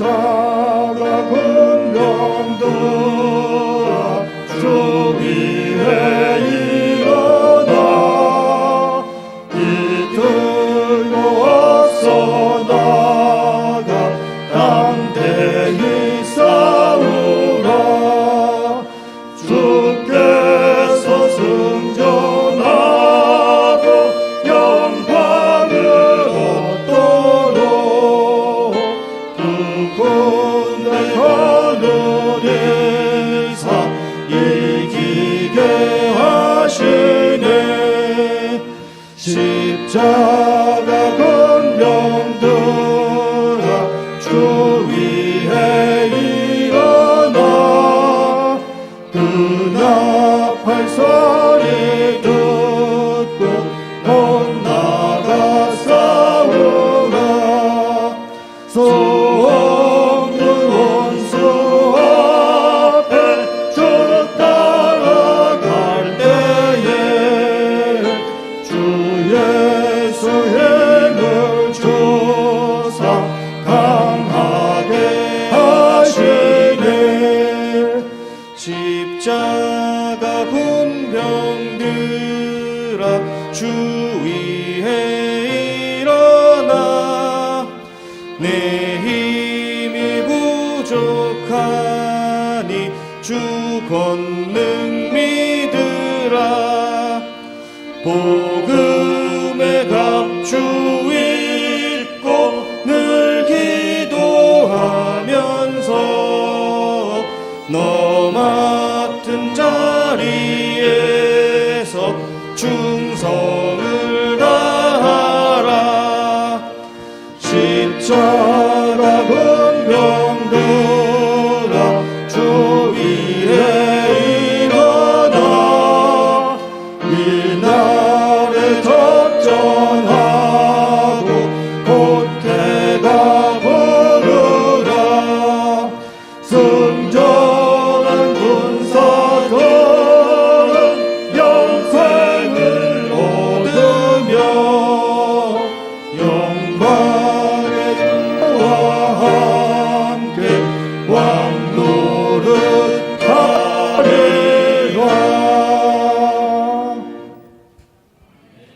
time. 십자가 건병들아 주 위에 일어나 그나팔 소리 듣고 못 나가 싸우라 예수의 늘 조사 강하게 하시네. 십자가 군병들아 주 위에 일어나 내 힘이 부족하니 주 권능 믿으라. 복 너 맡은 자리에서 충성을 다하라. 십자가 분명도 home.